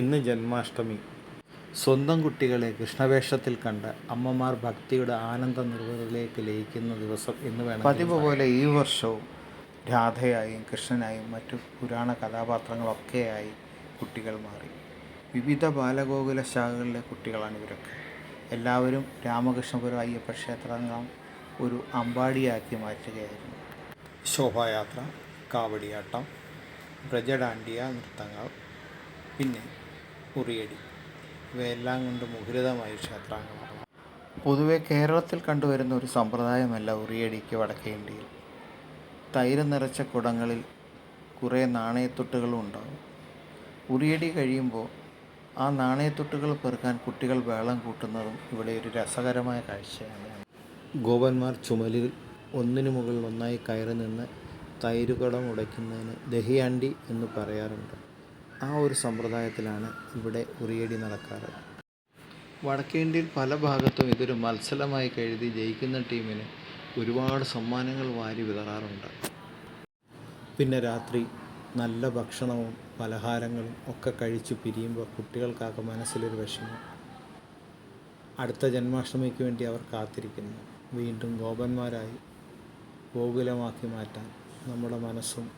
ഇന്ന് ജന്മാഷ്ടമി. സ്വന്തം കുട്ടികളെ കൃഷ്ണവേഷത്തിൽ കണ്ട് അമ്മമാർ ഭക്തിയുടെ ആനന്ദ നിർവഹത്തിലേക്ക് ലയിക്കുന്ന ദിവസം എന്ന് വേണം പതിവ് പോലെ ഈ വർഷവും രാധയായും കൃഷ്ണനായും മറ്റു പുരാണ കഥാപാത്രങ്ങളൊക്കെയായി കുട്ടികൾ മാറി. വിവിധ ബാലഗോകുല ശാഖകളിലെ കുട്ടികളാണ് ഇവരൊക്കെ. എല്ലാവരും രാമകൃഷ്ണപുരം അയ്യപ്പ ക്ഷേത്രങ്ങൾ ഒരു അമ്പാടിയാക്കി മാറ്റുകയായിരുന്നു. ശോഭായാത്ര കാവടിയാട്ടം ബ്രജഡാണ്ടിയ നൃത്തങ്ങൾ പിന്നെ ഉറിയടി ഇവയെല്ലാം കൊണ്ട് മുഖരിതമായ ക്ഷേത്രാങ്കമാണ് പൊതുവെ കേരളത്തിൽ കണ്ടുവരുന്ന ഒരു സമ്പ്രദായമല്ല ഉറിയടിക്ക് വടക്കേ ഇന്ത്യയിൽ. തൈര് നിറച്ച കുടങ്ങളിൽ കുറേ നാണയത്തൊട്ടുകളും ഉണ്ടാകും ഉറിയടി കഴിയുമ്പോൾ ആ നാണയത്തൊട്ടുകൾ പെറുക്കാൻ കുട്ടികൾ വേളം കൂട്ടുന്നതും ഇവിടെ ഒരു രസകരമായ കാഴ്ചയാണ്. ഗോപന്മാർ ചുമലിൽ ഒന്നിനു മുകളിൽ ഒന്നായി കയറി നിന്ന് തൈരുകടം ഉടയ്ക്കുന്നതിന് ദഹിയാണ്ടി എന്ന് പറയാറുണ്ട്. ആ ഒരു സമ്പ്രദായത്തിലാണ് ഇവിടെ ഉറിയടി നടക്കാറ്. വടക്കേ ഇന്ത്യയിൽ പല ഭാഗത്തും ഇതൊരു മത്സരമായി കരുതി ജയിക്കുന്ന ടീമിന് ഒരുപാട് സമ്മാനങ്ങൾ വാരി വിതറാറുണ്ട്. പിന്നെ രാത്രി നല്ല ഭക്ഷണവും പലഹാരങ്ങളും ഒക്കെ കഴിച്ച് പിരിയുമ്പോൾ കുട്ടികൾക്കാകെ മനസ്സിലൊരു വിഷമം. അടുത്ത ജന്മാഷ്ടമിക്ക് വേണ്ടി അവർ കാത്തിരിക്കുന്നു. വീണ്ടും ഗോപന്മാരായി ഗോകുലമാക്കി മാറ്റാൻ നമ്മുടെ മനസ്സും